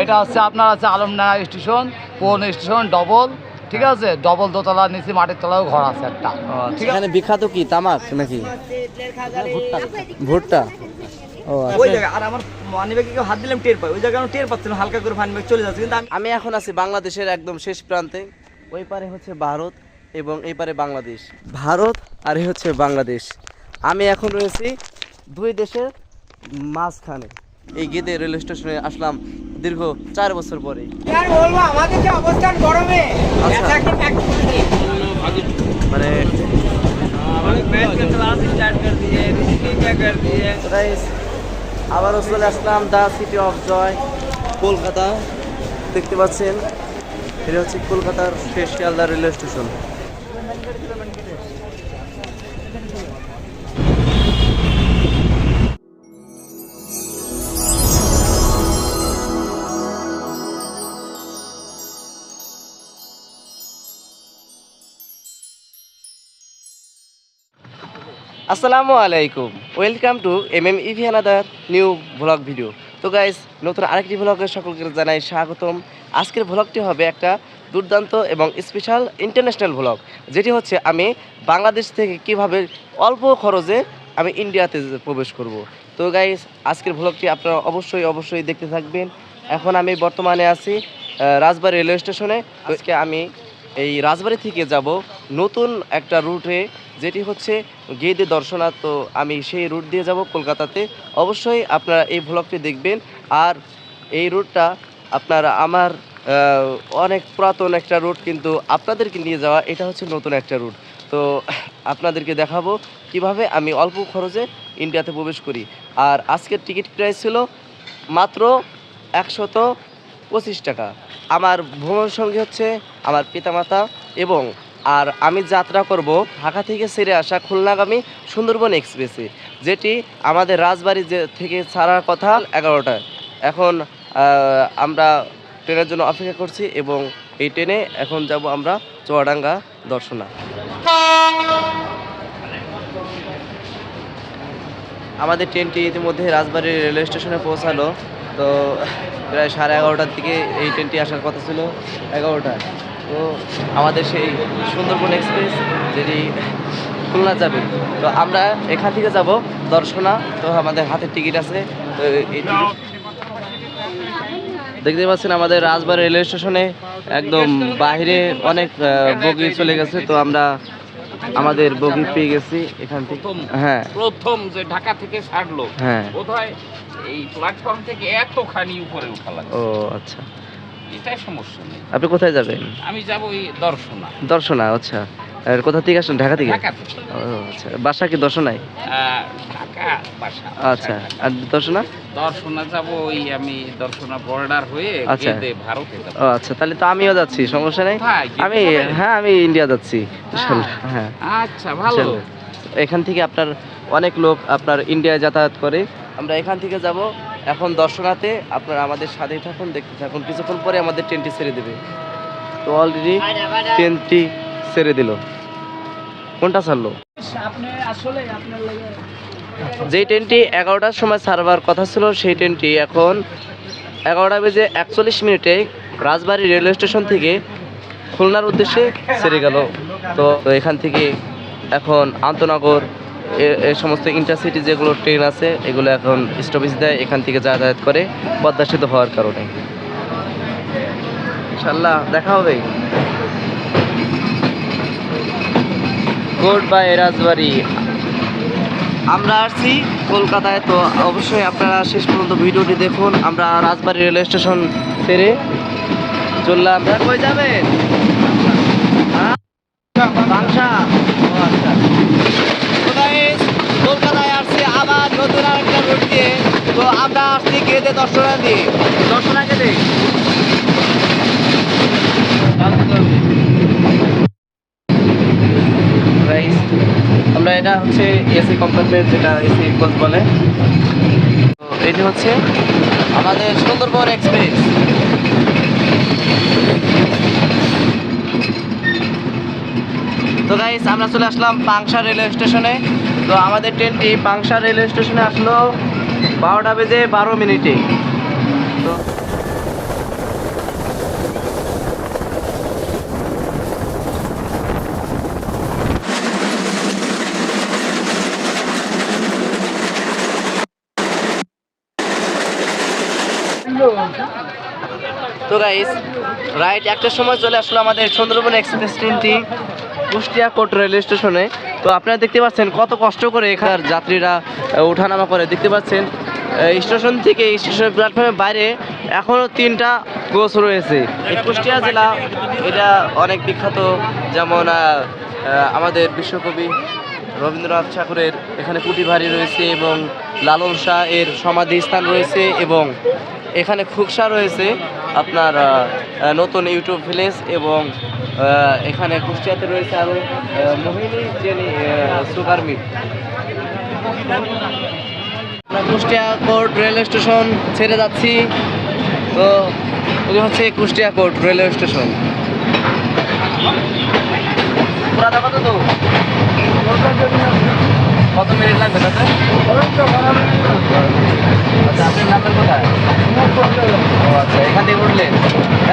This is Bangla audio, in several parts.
এটা হচ্ছে আপনার আছে আলমডাঙ্গা স্টেশন পুরনো স্টেশন ডবল ঠিক আছে? ডবল দোতলা নিচে মাটির তলাও ঘর আছে একটা। ঠিক এখানে বিখ্যাত কি তামাক নাকি? ভুট্টা। ও আচ্ছা। ওই জায়গায় আর আমার মানি ব্যাগে হাত দিলাম টের পাই। ওই জায়গায় আমি টের পাচ্ছিলাম হালকা করে চলে যাচ্ছে কিন্তু আমি আমি এখন আছি বাংলাদেশের একদম শেষ প্রান্তে। ওই পারে হচ্ছে ভারত এবং এই পারে বাংলাদেশ। ভারত আর এই হচ্ছে বাংলাদেশ। আমি এখন রয়েছি দুই দেশের মাঝখানে। এই গেদে রেল স্টেশনে আসলাম দীর্ঘ চার বছর পরে। আচ্ছা। মানে আবারও চলে আসলাম the city of joy Kolkata. দেখতে পাচ্ছেন এটা হচ্ছে কলকাতার শেষ শিয়ালদা রেলওয়ে স্টেশন। আসসালামু আলাইকুম। Welcome to M M EV another new vlog video তো গাইস নতুন আরেকটি ব্লগে সকলকে জানাই স্বাগতম। আজকের ব্লগটি হবে একটা দুর্দান্ত এবং স্পেশাল ইন্টারন্যাশনাল ব্লগ যেটি হচ্ছে আমি বাংলাদেশ থেকে কীভাবে অল্প খরচে আমি ইন্ডিয়াতে প্রবেশ করব। তো গাইস আজকের ব্লগটি আপনারা অবশ্যই অবশ্যই দেখতে থাকবেন। এখন আমি বর্তমানে আছি রাজবাড়ি রেলওয়ে স্টেশনে। আজকে আমি এই রাজবাড়ি থেকে যাব নতুন একটা রুটে, যেটি হচ্ছে গেদে দর্শনার্থ। তো আমি সেই রুট দিয়ে যাব কলকাতাতে। অবশ্যই আপনারা এই ভ্লগটি দেখবেন। আর এই রুটটা আপনার আমার অনেক পুরাতন একটা রুট, কিন্তু আপনাদেরকে নিয়ে যাওয়া, এটা হচ্ছে নতুন একটা রুট। তো আপনাদেরকে দেখাবো কীভাবে আমি অল্প খরচে ইন্ডিয়াতে প্রবেশ করি। আর আজকের টিকিট প্রাইস ছিল মাত্র একশত পঁচিশ টাকা। আমার ভ্রমণ সঙ্গী হচ্ছে আমার পিতামাতা এবং আর আমি যাত্রা করব ঢাকা থেকে ছেড়ে আসা খুলনাগামী সুন্দরবন এক্সপ্রেসে, যেটি আমাদের রাজবাড়ি যে থেকে ছাড়ার কথা এগারোটায়। এখন আমরা ট্রেনের জন্য অপেক্ষা করছি এবং এই ট্রেনে এখন যাব আমরা চুয়াডাঙ্গা দর্শনা। আমাদের ট্রেনটি ইতিমধ্যে রাজবাড়ী রেলওয়ে স্টেশনে পৌঁছালো। তো প্রায় সাড়ে এগারোটার দিকে এই ট্রেনটি আসার কথা ছিল, এগারোটায়। তো আমাদের সেই সুন্দরবন এক্সপ্রেস যেটি খুলনা যাবে। তো আমরা এখান থেকে যাব দর্শনা, তো আমাদের হাতে টিকিট আছে, তো এই টিকিট দেখতে পাচ্ছেন আমাদের রাজবাড়ি রেলওয়ে স্টেশনে একদম বাইরে অনেক বগি চলে গেছে, তো আমরা আমাদের বগি পেয়ে গেছি এখান থেকে। হ্যাঁ। প্রথম যে ঢাকা থেকে ছাড়লো হ্যাঁ। বোধহয় এই প্ল্যাটফর্ম থেকে এতখানি উপরে উঠা লাগে ও আচ্ছা। এটাই সমস্যা নেই। আপনি কোথায় যাবেন? আমি যাব এই দর্শনা। দর্শনা আচ্ছা। আর কোথা থেকে আসেন ঢাকা থেকে? ও আচ্ছা। বাসা কি দর্শনায় ঢাকা বাসা। আচ্ছা। আর দর্শনা? দর্শনা যাব ওই আমি দর্শনা বর্ডার হয়ে আচ্ছা। ভারতে ও আচ্ছা। তাহলে তো আমিও যাচ্ছি সমস্যা নেই। আমি হ্যাঁ আমি ইন্ডিয়া যাচ্ছি। হ্যাঁ। আচ্ছা ভালো। এখান থেকে আপনার অনেক লোক আপনার ইন্ডিয়ায় যাতায়াত করে। আমরা এখান থেকে যাব। এখন দর্শনাতে আপনারা আমাদের সাথে থাকুন দেখতে থাকুন। কিছুক্ষণ পরে আমাদের ট্রেনটি ছেড়ে দেবে। তো অলরেডি ট্রেনটি ছেড়ে দিল। কোনটা ছাড়লো? যেই ট্রেনটি এগারোটার সময় ছাড়বার কথা ছিল, সেই ট্রেনটি এখন এগারোটা বেজে একচল্লিশ মিনিটে রাজবাড়ী রেলওয়ে স্টেশন থেকে খুলনার উদ্দেশ্যে ছেড়ে গেল। তো এখান থেকে এখন আন্তনগর, এ- সমস্ত ইন্টারসিটি যেগুলো ট্রেন আছে, এগুলো এখন স্টপেজ দেয়, এখান থেকে যাতায়াত করে পদ্মা সেতু হওয়ার কারণে। ইনশাল্লাহ দেখা হবে। গুড বাই রাজবাড়ি আমরা আসছি কলকাতায় তো অবশ্যই আপনারা শেষ পর্যন্ত ভিডিওটি দেখুন। আমরা রাজবাড়ি রেলওয়ে স্টেশন ছেড়ে চললাম। কই যাবেন? হ্যাঁ? বাংশা আচ্ছা। কলকাতায় আসছি আবার নতুন আরেকটা রুট দিয়ে। তো আমরা আসছি গেদে দর্শনা দিয়ে দর্শনা গেদে এটা হচ্ছে এসি কম্পার্টমেন্ট যেটা এসি কোচ বলে। তো এটি হচ্ছে আমাদের সুন্দরবন এক্সপ্রেস তো গাইস আমরা চলে আসলাম পাংশা রেলওয়ে স্টেশনে তো আমাদের ট্রেনটি পাংশা রেলওয়ে স্টেশনে আসলো বারোটা বেজে বারো মিনিটে। তো তো গাইস রাইট একটার সময় চলে আসলো আমাদের সুন্দরবন এক্সপ্রেস ট্রেনটি কুষ্টিয়া কোট রেল স্টেশনে তো আপনারা দেখতে পাচ্ছেন কত কষ্ট করে এখানকার যাত্রীরা ওঠানামা করে। দেখতে পাচ্ছেন স্টেশন থেকে স্টেশনের প্ল্যাটফর্মের বাইরে এখনও তিনটা কোচ রয়েছে। কুষ্টিয়া জেলা, এটা অনেক বিখ্যাত, যেমন আমাদের বিশ্বকবি রবীন্দ্রনাথ ঠাকুরের এখানে কুটিবাড়ি রয়েছে এবং লালন শাহ এর সমাধি স্থান রয়েছে এবং এখানে খুকসা রয়েছে আপনার নতুন ইউটিউব ভিলেজ এবং এখানে কুষ্টিয়াতে রয়েছে আরও Mohini jenny sugar mill. Kushtia court rail station ছেড়ে যাচ্ছি। তো এটা হচ্ছে কুষ্টিয়া কোর্ট রেলওয়ে স্টেশন। পুরা তো? লাগবে তাতে? আচ্ছা আপনার নাম্বার কোথায়? ও আচ্ছা এখান থেকে উঠলেন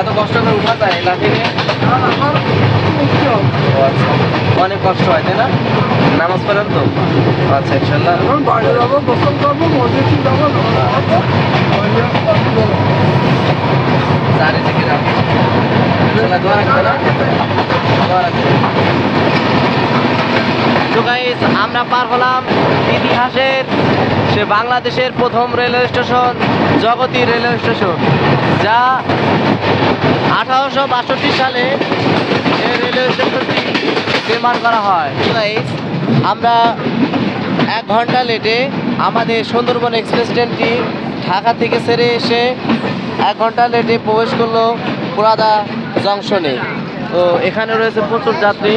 এত কষ্ট করে উঠা যায় লাঠি নিয়ে? ও আচ্ছা অনেক কষ্ট হয় তাই না? নামাজ পড়েন তো? আচ্ছা ইনশাল্লাহ। চারিদিকে রাখি ইনশাল্লাহ দোয়া রাখবে না দোয়া রাখবে গাইস আমরা পার হলাম ইতিহাসের, সে বাংলাদেশের প্রথম railway station, Jagati railway station, যা আঠারোশো বাষট্টি সালে এই রেলওয়ে স্টেশনটি নির্মাণ করা হয়। গাইস আমরা এক ঘণ্টা লেটে আমাদের সুন্দরবন এক্সপ্রেস ট্রেনটি ঢাকা থেকে সেরে এসে এক ঘণ্টা লেটে প্রবেশ করল পুরাদা জংশনে। তো এখানে রয়েছে প্রচুর যাত্রী।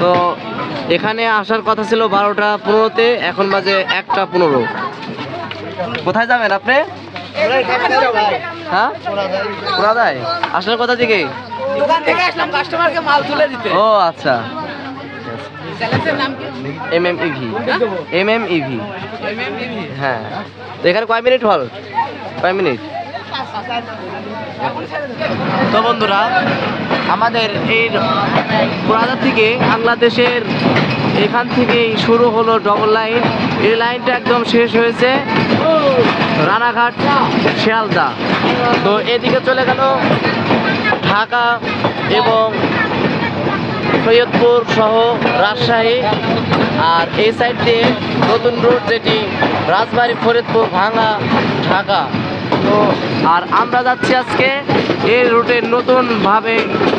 তো এখানে আসার কথা ছিল বারোটা পনেরোতে এখন বাজে একটা পনেরো। কোথায় যাবেন আপনি? হ্যাঁ? পুরাদায়। আসার কথা থেকে ও আচ্ছা। M M E. M M E. V. এখানে কয় মিনিট হল? কয় মিনিট? তো বন্ধুরা, আমাদের এই পুরাদা থেকে বাংলাদেশের এখান থেকেই শুরু হলো ডবল লাইন এই লাইনটা একদম শেষ হয়েছে। রানাঘাট, শিয়ালদা। তো এদিকে চলে গেল ঢাকা এবং সৈয়দপুর সহ রাজশাহী। আর এই সাইড দিয়ে নতুন রুট যেটি রাজবাড়ি ফরিদপুর ভাঙা ঢাকা। তো আর আমরা যাচ্ছি আজকে এই রুটে নতুনভাবে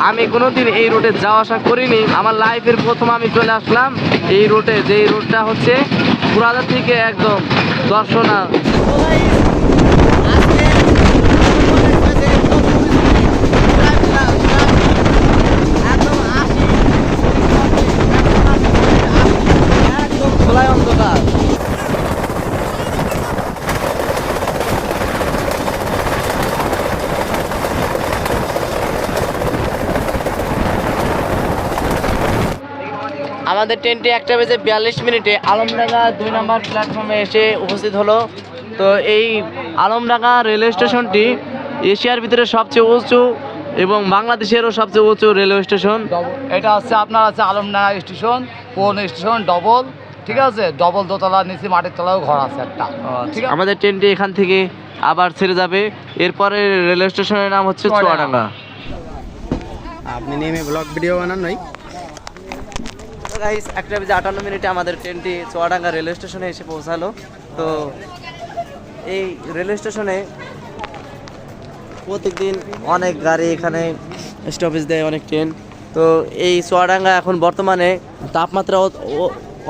আমি কোনোদিন এই রুটে যাওয়া আসা করিনি আমার লাইফের প্রথম আমি চলে আসলাম এই রুটে যেই রুটটা হচ্ছে পুরাদা থেকে একদম দর্শনা খোলায় অন্ধকার আমাদের ট্রেনটি একটা বেজে বিয়াল্লিশ মিনিটে আলমডাঙ্গা দুই নম্বর প্ল্যাটফর্মে এসে উপস্থিত হলো। তো এই আলমডাঙ্গা রেলওয়ে স্টেশনটি এশিয়ার ভিতরে সবচেয়ে উঁচু এবং বাংলাদেশেরও সবচেয়ে উঁচু রেলওয়ে স্টেশন এটা হচ্ছে আপনার আছে আলমডাঙ্গা স্টেশন কোন স্টেশন ডবল ঠিক আছে? ডবল দোতলা নিচে মাটির তলাও ঘর আছে একটা। ঠিক আছে? আমাদের ট্রেনটি এখান থেকে আবার ছেড়ে যাবে। এরপরে রেলওয়ে স্টেশনের নাম হচ্ছে চুয়াডাঙ্গা। চুয়াডাঙ্গা। আপনি নেমে ব্লগ ভিডিও বানান নাই? গাইস একটা বেজে আটান্ন মিনিটে আমাদের ট্রেনটি চুয়াডাঙ্গা রেলওয়ে স্টেশনে এসে পৌঁছালো। তো এই রেলওয়ে স্টেশনে প্রত্যেকদিন অনেক গাড়ি এখানে স্টপেজ দেয়, অনেক ট্রেন। তো এই চুয়াডাঙ্গা এখন বর্তমানে তাপমাত্রা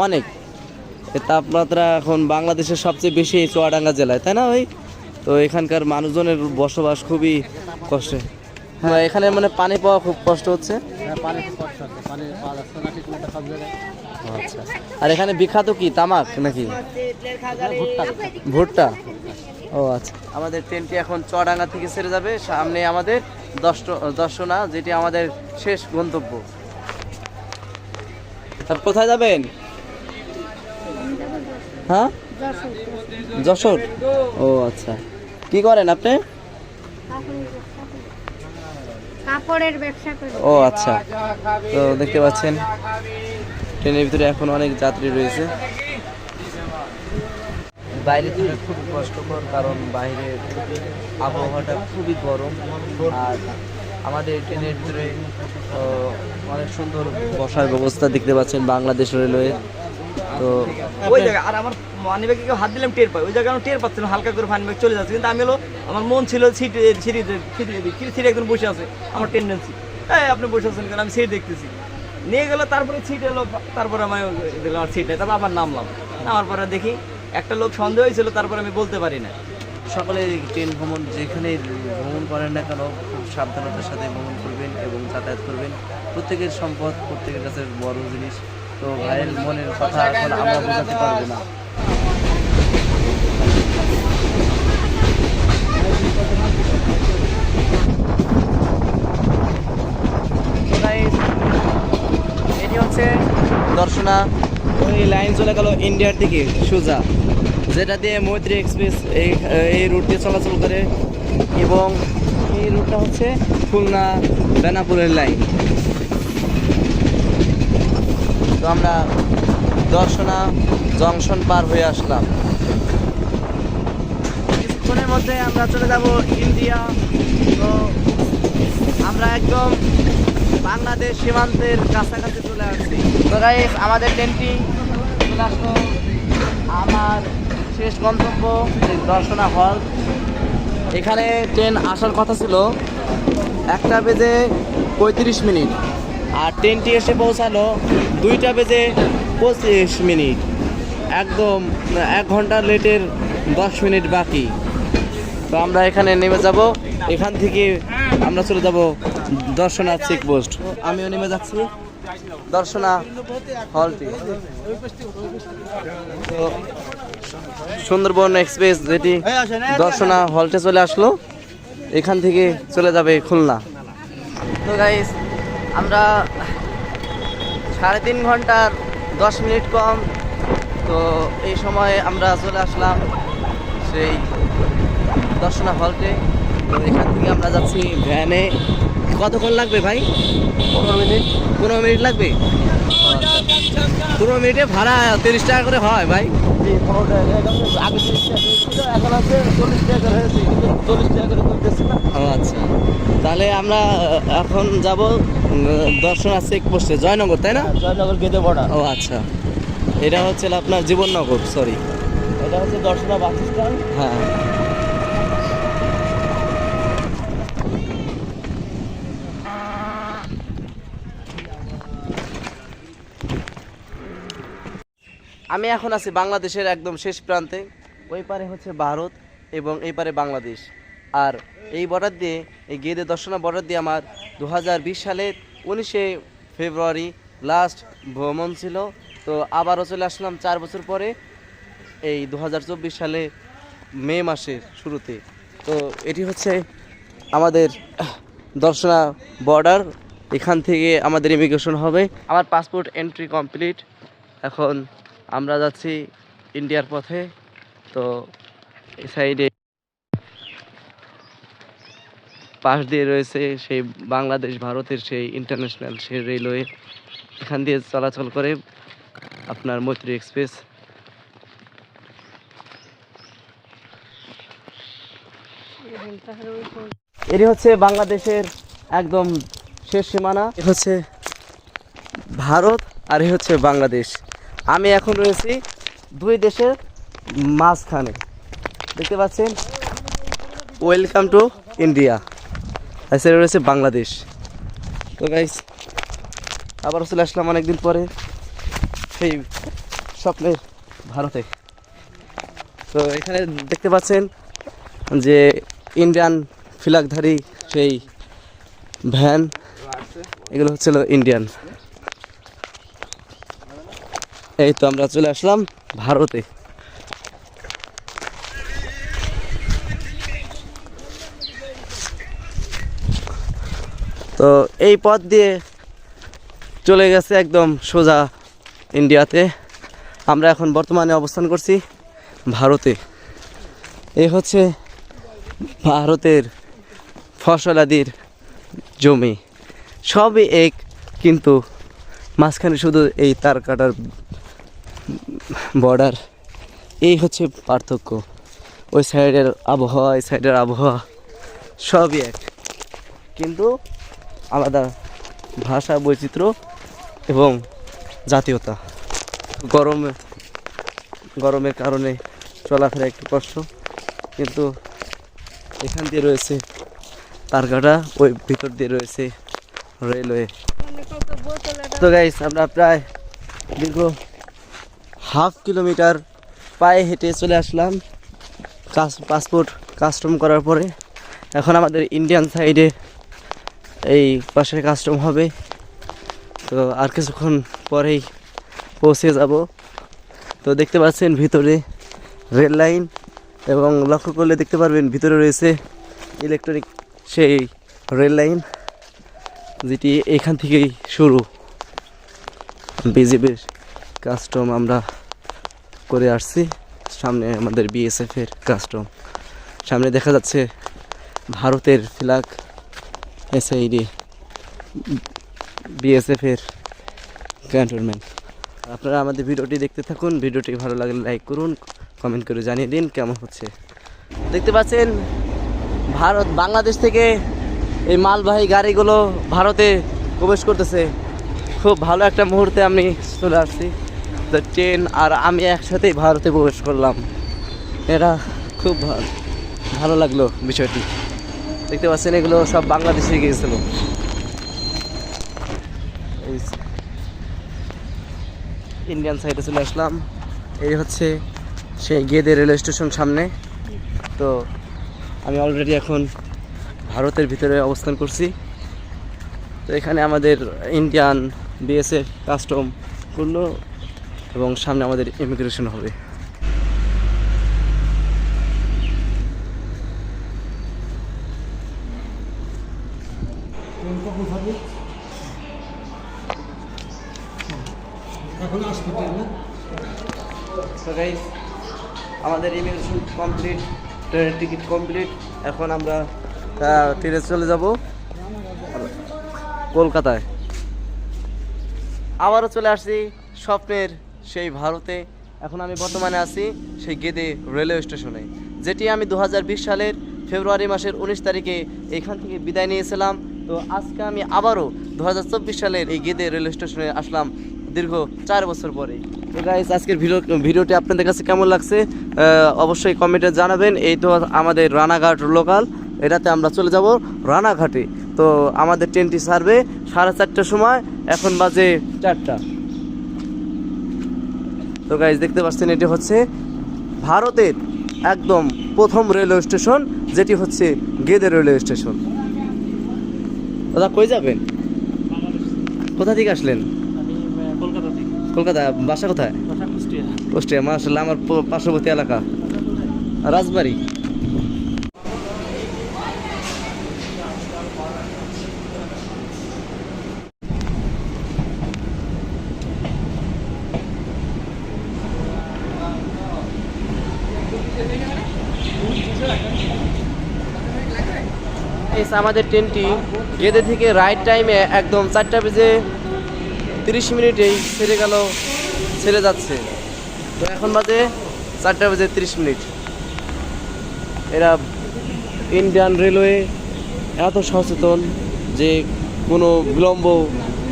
অনেক। তাপমাত্রা এখন বাংলাদেশের সবচেয়ে বেশি এই চুয়াডাঙ্গা জেলায়, তাই না ভাই? তো এখানকার মানুষজনের বসবাস খুবই কষ্টে। এখানে মানে পানি পাওয়া খুব কষ্ট হচ্ছে। আচ্ছা। আর এখানে বিখ্যাত কি তামাক নাকি? ভুট্টা। ও আচ্ছা। আমাদের ট্রেনটি এখন চড়াঙ্গা থেকে ছেড়ে যাবে। সামনে আমাদের দশ দর্শনা যেটি আমাদের শেষ গন্তব্য। কোথায় যাবেন? হ্যাঁ? যশোর। ও আচ্ছা। কি করেন আপনি? কাপড়ের ব্যবসা করি। ও আচ্ছা। তো দেখতে পাচ্ছেন ট্রেনের ভিতরে এখন অনেক যাত্রী রয়েছে। বাইরে থাকা খুবই কষ্টকর কারণ বাইরে আবহাওয়াটা খুবই গরম। আর আমাদের ট্রেনের ভিতরে অনেক সুন্দর বসার ব্যবস্থা দেখতে পাচ্ছেন বাংলাদেশ রেলওয়ে। তো ওই জায়গা আর আমার মানি ব্যাগে কেউ হাত দিলাম টের পাই। ওই জায়গায় আমি টের পাচ্ছিলাম হালকা করে ফানিব্যাগ চলে যাচ্ছে। কিন্তু আমি হলো আমার মন ছিল সিট একজন বসে আছে, আমার টেন্ডেন্সি হ্যাঁ আপনি বসে আছেন কেন? আমি সিট দেখতেছি। নিয়ে গেলো, তারপরে সিট এলো, তারপরে আমি দিলাম আমার সিট নেই, তারপর আবার নামলাম। নামার পরে দেখি, একটা লোক সন্দেহ হয়েছিল, তারপরে আমি বলতে পারি না সকলে ট্রেন ভ্রমণ যেখানে ভ্রমণ করেন না কেন, খুব সাবধানতার সাথে ভ্রমণ করবেন এবং যাতায়াত করবেন। প্রত্যেকের সম্পদ, প্রত্যেকের কাছে বড় জিনিস। তো ভাইয়ের মনের কথা এখন আমরা বোঝাতে পারব না তো guys, এটি হচ্ছে দর্শনা। ওই লাইন চলে গেল ইন্ডিয়ার দিকে সোজা। যেটা দিয়ে মৈত্রী এক্সপ্রেস এই এই রুট দিয়ে চলাচল করে এবং এই রুটটা হচ্ছে খুলনা বেনাপুরের লাইন তো আমরা দর্শনা জংশন পার হয়ে আসলাম। কিছুক্ষণের মধ্যে আমরা চলে যাব ইন্ডিয়া। তো আমরা একদম বাংলাদেশ সীমান্তের কাছাকাছি চলে আসছি। তো গাইস আমাদের ট্রেনটি চলে আসলো। আমার শেষ গন্তব্য দর্শনা হল। এখানে ট্রেন আসার কথা ছিল। একটা বেজে পঁয়ত্রিশ মিনিট। আর ট্রেনটি এসে পৌঁছালো দুইটা বেজে পঁচিশ মিনিট। একদম, এক ঘণ্টা লেটের দশ মিনিট বাকি। তো আমরা এখানে নেমে যাব। এখান থেকে আমরা চলে যাব দর্শনা চেক পোস্ট। আমিও নেমে যাচ্ছি দর্শনা হলটি। তো সুন্দরবন এক্সপ্রেস যেটি দর্শনা হলটে চলে আসলো, এখান থেকে চলে যাবে খুলনা। তো গাইস আমরা সাড়ে তিন ঘণ্টার দশ মিনিট কম, তো এই সময় আমরা চলে আসলাম সেই দর্শনা হলটে। তো এখান থেকে আমরা যাচ্ছি ভ্যানে। কতক্ষণ লাগবে ভাই? পনেরো মিনিট। পনেরো মিনিট লাগবে? পনেরো মিনিটে ভাড়া তিরিশ টাকা করে হয় ভাই। ও আচ্ছা। তাহলে আমরা এখন যাব দর্শনা চেক পোস্টে জয়নগর তাই না? জয়নগর গেদে বড়া ও আচ্ছা। এটা হচ্ছে আপনার জীবননগর সরি এটা হচ্ছে দর্শনা বাস স্ট্যান্ড। হ্যাঁ। আমি এখন আছি বাংলাদেশের একদম শেষ প্রান্তে। ওই পারে হচ্ছে ভারত এবং এই পারে বাংলাদেশ। আর এই বর্ডার দিয়ে, এই গেদে দর্শনা বর্ডার দিয়ে আমার দু হাজার সালের উনিশে ফেব্রুয়ারি লাস্ট ভ্রমণ ছিল। তো আবারও চলে আসলাম চার বছর পরে, এই দু হাজার চব্বিশ সালে মে মাসের শুরুতে। তো এটি হচ্ছে আমাদের দর্শনা বর্ডার এখান থেকে আমাদের ইমিগ্রেশন হবে। আমার পাসপোর্ট এন্ট্রি কমপ্লিট এখন আমরা যাচ্ছি ইন্ডিয়ার পথে, তো এই সাইডে পাশ দিয়ে রয়েছে সেই বাংলাদেশ ভারতের সেই ইন্টারন্যাশনাল সেই রেলওয়ে এখান দিয়ে চলাচল করে আপনার মৈত্রী এক্সপ্রেস এটি হচ্ছে বাংলাদেশের একদম শেষ সীমানা হচ্ছে ভারত আর এ হচ্ছে বাংলাদেশ। আমি এখন রয়েছি দুই দেশের মাঝখানে। দেখতে পাচ্ছেন? ওয়েলকাম টু ইন্ডিয়া সেটা রয়েছে বাংলাদেশ। তো গাইস আবার চলে আসলাম অনেকদিন পরে সেই স্বপ্নের ভারতে। তো এখানে দেখতে পাচ্ছেন যে ইন্ডিয়ান ফ্ল্যাগধারী সেই ভ্যান, এগুলো হচ্ছিল ইন্ডিয়ান এই তো আমরা চলে আসলাম ভারতে। তো এই পথ দিয়ে চলে গেছে একদম সোজা ইন্ডিয়াতে। আমরা এখন বর্তমানে অবস্থান করছি ভারতে। এ হচ্ছে ভারতের ফসলাদির জমি। সবই এক, কিন্তু মাঝখানে শুধু এই তার কাটার বর্ডার, এই হচ্ছে পার্থক্য। ওই সাইডের আবহাওয়া, এই সাইডের আবহাওয়া, সবই এক। কিন্তু আলাদা ভাষা, বৈচিত্র্য এবং জাতীয়তা। গরমে, গরমের কারণে চলাফেরা একটু কষ্ট, কিন্তু এখান দিয়ে রয়েছে তারকাটা ওই ভিতর দিয়ে রয়েছে রেলওয়ে। তো গাইস আমরা প্রায় দীর্ঘ হাফ কিলোমিটার পায়ে হেঁটে চলে আসলাম কাস পাসপোর্ট কাস্টম করার পরে। এখন আমাদের ইন্ডিয়ান সাইডে এই পাশে কাস্টম হবে। তো আর কিছুক্ষণ পরেই পৌঁছে যাব। তো দেখতে পাচ্ছেন ভিতরে রেল লাইন এবং লক্ষ্য করলে দেখতে পারবেন ভিতরে রয়েছে ইলেকট্রনিক সেই রেল লাইন, যেটি এখান থেকেই শুরু। বিজেপির কাস্টম আমরা করে আসছি। সামনে আমাদের বিএসএফ এর কাস্টম সামনে দেখা যাচ্ছে ভারতের ফ্ল্যাগ এসআইডি বিএসএফ এর ক্যান্টনমেন্ট আপনারা আমাদের ভিডিওটি দেখতে থাকুন। ভিডিওটি ভালো লাগলে লাইক করুন কমেন্ট করে জানিয়ে দিন কেমন হচ্ছে। দেখতে পাচ্ছেন, ভারত বাংলাদেশ থেকে এই মালবাহী গাড়িগুলো ভারতে প্রবেশ করতেছে। খুব ভালো একটা মুহূর্তে আমি চলে আসছি। তো ট্রেন আর আমি একসাথেই ভারতে প্রবেশ করলাম। এটা খুব ভালো লাগল বিষয়টি। দেখতে পাচ্ছেন, এগুলো সব বাংলাদেশে গিয়েছিল। ইন্ডিয়ান সাইডে চলে আসলাম। এই হচ্ছে সেই গেদে রেলওয়ে স্টেশন সামনে। তো আমি অলরেডি এখন ভারতের ভিতরে অবস্থান করছি। তো এখানে আমাদের ইন্ডিয়ান বিএসএফ কাস্টম করল। এবং সামনে আমাদের ইমিগ্রেশন হবে। আমাদের ইমিগ্রেশন কমপ্লিট ট্রেনের টিকিট কমপ্লিট এখন আমরা ট্রেনে চলে যাব কলকাতায়। আবারও চলে আসছি স্বপ্নের সেই ভারতে এখন আমি বর্তমানে আছি সেই গেদে রেলওয়ে স্টেশনে, যেটি আমি দু হাজার বিশ সালের ফেব্রুয়ারি মাসের উনিশ তারিখে এখান থেকে বিদায় নিয়েছিলাম। তো আজকে আমি আবারও দু হাজার চব্বিশ সালের এই গেদে রেলওয়ে স্টেশনে আসলাম দীর্ঘ চার বছর পরে। তো গাইজ আজকের ভিডিও, ভিডিওটি আপনাদের কাছে কেমন লাগছে অবশ্যই কমেন্টে জানাবেন। এই তো আমাদের রানাঘাট লোকাল এটাতে আমরা চলে যাব রানাঘাটে। তো আমাদের ট্রেনটি ছাড়বে সাড়ে চারটার সময়, এখন বাজে চারটা। তো গাইজ দেখতে পাচ্ছেন এটি হচ্ছে ভারতের একদম প্রথম রেলওয়ে স্টেশন যেটি হচ্ছে গেদে রেলওয়ে স্টেশন দাদা কই যাবেন? কোথা থেকে আসলেন? কলকাতা। থেকে কলকাতা বাসা কোথায় কুষ্টিয়া। কুষ্টিয়া মার্শাল্লাহ আমার পার্শ্ববর্তী এলাকা। রাজবাড়ি? এস আমাদের ট্রেনটি। গেদে থেকে রাইট টাইমে একদম চারটা বেজে তিরিশ মিনিটেই ছেড়ে গেল, ছেড়ে যাচ্ছে। তো এখন বাজে চারটা বেজে তিরিশ মিনিট। এরা ইন্ডিয়ান রেলওয়ে এত সচেতন যে কোনো বিলম্ব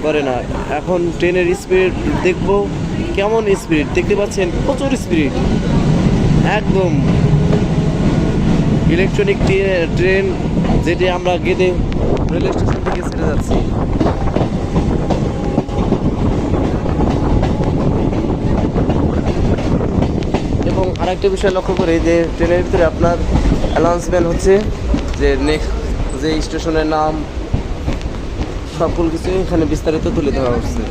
করে না। এখন ট্রেনের স্পিড দেখব কেমন স্পিড দেখতে পাচ্ছেন প্রচুর স্পিড একদম ইলেকট্রনিক ট্রেন যেটি আমরা গেদে রেলওয়ে স্টেশন থেকে ছেড়ে যাচ্ছি। এবং আরেকটা বিষয় লক্ষ্য করি যে ট্রেনের ভিতরে আপনার অ্যানাউন্সমেন্ট হচ্ছে যে নেক্সট যে স্টেশনের নাম সকল কিছু এখানে বিস্তারিত তুলে ধরা হচ্ছে।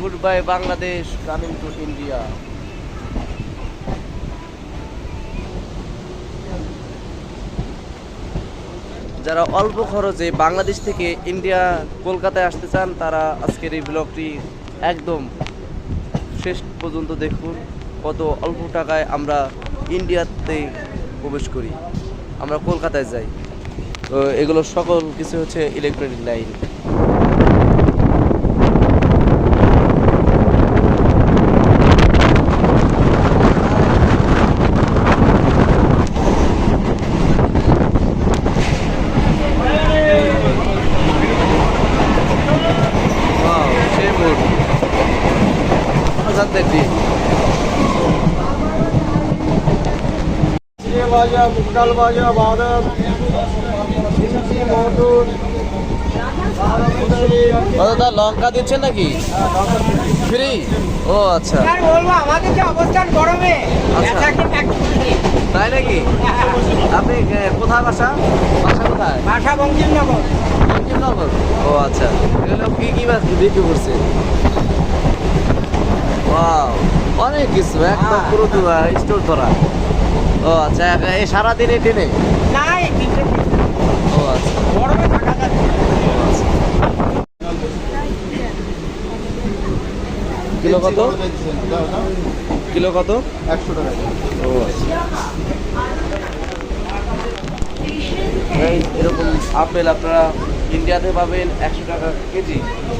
Goodbye, Bangladesh, coming to India. যারা অল্প খরচে বাংলাদেশ থেকে ইন্ডিয়া, কলকাতায় আসতে চান, তারা আজকের এই ব্লগটি একদম শেষ পর্যন্ত দেখুন। কত অল্প টাকায় আমরা ইন্ডিয়াতে প্রবেশ করি। আমরা কলকাতায় যাই। তো এগুলো সকল কিছু হচ্ছে ইলেকট্রনিক লাইন ভাজা মুগ ডাল ভাজা বাদাম মটর দাদা লঙ্কা দিচ্ছেন নাকি? ফ্রি ও আচ্ছা। বলব আমাদের যে অবস্থান গরমে আচ্ছা। তাই নাকি? আপনি কোথায় বাসা? বাসা কোথায়? ভাষা বঙ্কিমনগর। বঙ্কিমনগর? ও আচ্ছা। এগুলো কি কি মাছ বিক্রি করছে? ওয়াও। অনেক কিছু একদম পুরো স্টোর ধরা ও আচ্ছা এই সারাদিনে টেনে না এই তিনটে ও আচ্ছা। গরমে থাকা যাচ্ছে কিলো কত? কিলো কত? একশো টাকা। ও আচ্ছা। এই এরকম আপেল আপনারা ইন্ডিয়াতে পাবেন একশো টাকা কেজি।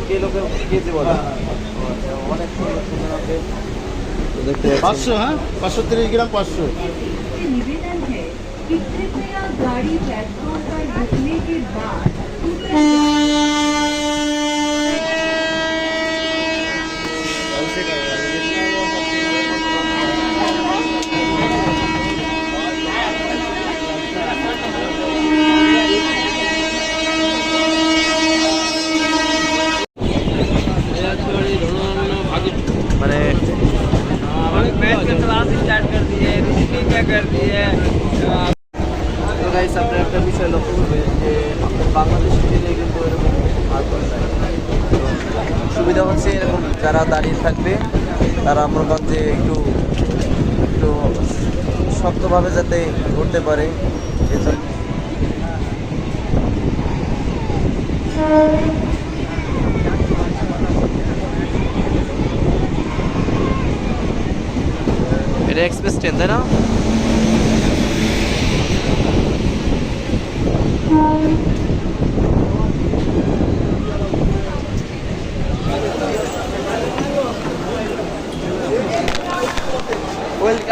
কিলোকে কেজি বলে? ও আচ্ছা, অনেক সুন্দর সুন্দর আপেল। পাঁচশো হ্যাঁ পাঁচশো তিরিশ গ্রাম পাঁচশো निवेदन है कि कृपया गाड़ी प्लेटफॉर्म पर रुकने के बाद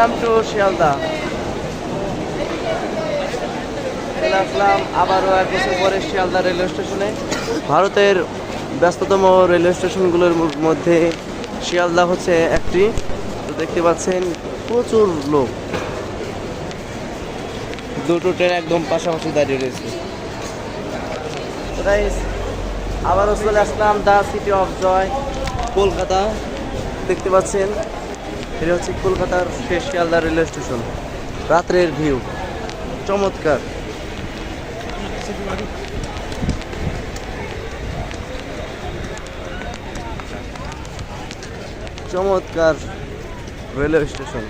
ওয়েলকাম টু শিয়ালদা আসলাম আবারও এক বছর পরে শিয়ালদা রেলওয়ে স্টেশনে ভারতের ব্যস্ততম রেলওয়ে স্টেশনগুলোর মধ্যে শিয়ালদা হচ্ছে একটি। তো দেখতে পাচ্ছেন, প্রচুর লোক। দুটো ট্রেন একদম পাশাপাশি দাঁড়িয়ে রয়েছে। আবারও চলে আসলাম the city of joy Kolkata. দেখতে পাচ্ছেন এটা হচ্ছে কলকাতার শেষ শিয়ালদা রেলওয়ে স্টেশন। রাত্রের ভিউ। চমৎকার। চমৎকার রেলওয়ে স্টেশন।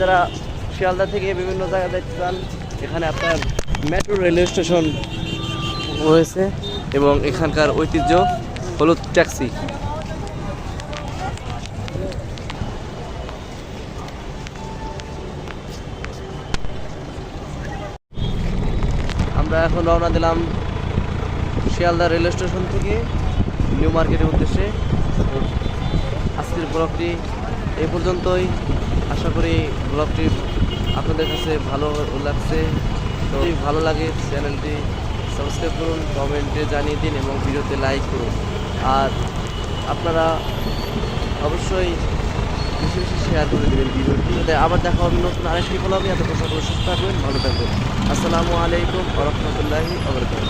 যারা শিয়ালদা থেকে বিভিন্ন জায়গায় দেখতে চান এখানে আপনার মেট্রো রেলওয়ে স্টেশন রয়েছে এবং এখানকার ঐতিহ্য হলুদ ট্যাক্সি আমরা এখন রওনা দিলাম শিয়ালদা রেলওয়ে স্টেশন থেকে নিউ মার্কেটের উদ্দেশ্যে। আজকের ব্লগটি এই পর্যন্তই। আশা করি ব্লগটি আপনাদের কাছে ভালো লাগছে। তো ভালো লাগে চ্যানেলটি সাবস্ক্রাইব করুন কমেন্টে জানিয়ে দিন এবং ভিডিওতে লাইক করুন। আর আপনারা অবশ্যই বেশি বেশি শেয়ার করে দেবেন ভিডিওটি। আবার দেখা হবে নতুন আরেকটি ব্লগে এত সুস্থ থাকবেন, ভালো থাকবেন। আসসালামু আলাইকুম রহমতুল্লাহি আবরকাত